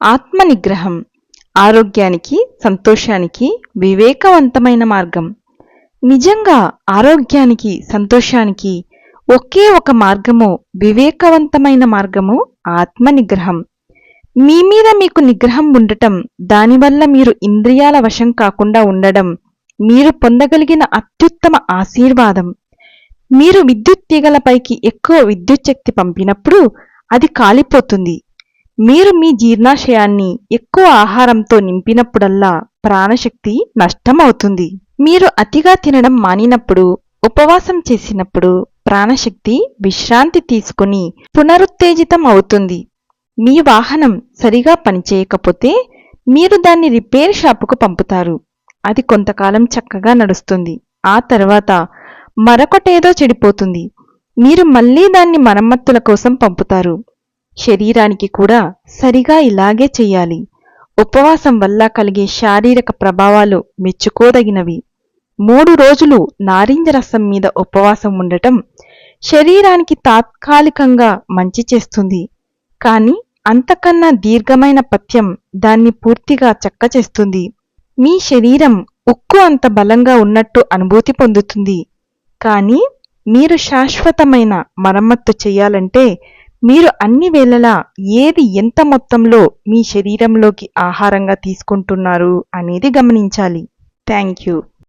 ఆత్మ నిగ్రహం ఆరోగ్యానికి సంతోషానికి వివేకవంతమైన మార్గం. నిజంగా ఆరోగ్యానికి సంతోషానికి ఒకే ఒక మార్గము వివేకవంతమైన మార్గము ఆత్మ నిగ్రహం మీ మీద మీకు నిగ్రహం ఉండటం దానివల్ల మీరు ఇంద్రియాల వశం కాకుండా ఉండడం మీరు పొందగలిగిన అత్యుత్తమ ఆశీర్వాదం. మీరు విద్యుత్ తీగలపైకి ఎక్కువ విద్యుత్ శక్తి పంపినప్పుడు అది కాలిపోతుంది. మీరు మీ జీర్ణాశయాన్ని ఎక్కువ ఆహారంతో నింపినప్పుడల్లా ప్రాణశక్తి నష్టమవుతుంది. మీరు అతిగా తినడం మానినప్పుడు ఉపవాసం చేసినప్పుడు ప్రాణశక్తి విశ్రాంతి తీసుకుని పునరుత్తేజితం అవుతుంది మీ వాహనం సరిగా పనిచేయకపోతే మీరు దాన్ని రిపేర్ షాపుకు పంపుతారు. అది కొంతకాలం చక్కగా నడుస్తుంది. ఆ తర్వాత మరొకటేదో చెడిపోతుంది. మీరు మళ్ళీ దాన్ని మరమ్మతుల కోసం పంపుతారు. శరీరానికి కూడా సరిగా ఇలాగే చెయ్యాలి. ఉపవాసం వల్ల కలిగే శారీరక ప్రభావాలు మెచ్చుకోదగినవి. మూడు రోజులు నారింజ రసం మీద ఉపవాసం ఉండటం శరీరానికి తాత్కాలికంగా మంచి చేస్తుంది. కానీ అంతకన్నా దీర్ఘమైన పథ్యం దాన్ని పూర్తిగా చక్క చేస్తుంది. మీ శరీరం ఉక్కు అంత బలంగా ఉన్నట్టు అనుభూతి పొందుతుంది. కానీ మీరు శాశ్వతమైన మరమ్మత్తు చేయాలంటే మీరు అన్ని వేళలా ఏది ఎంత మొత్తంలో మీ శరీరంలోకి ఆహారంగా తీసుకుంటున్నారు అనేది గమనించాలి. Thank you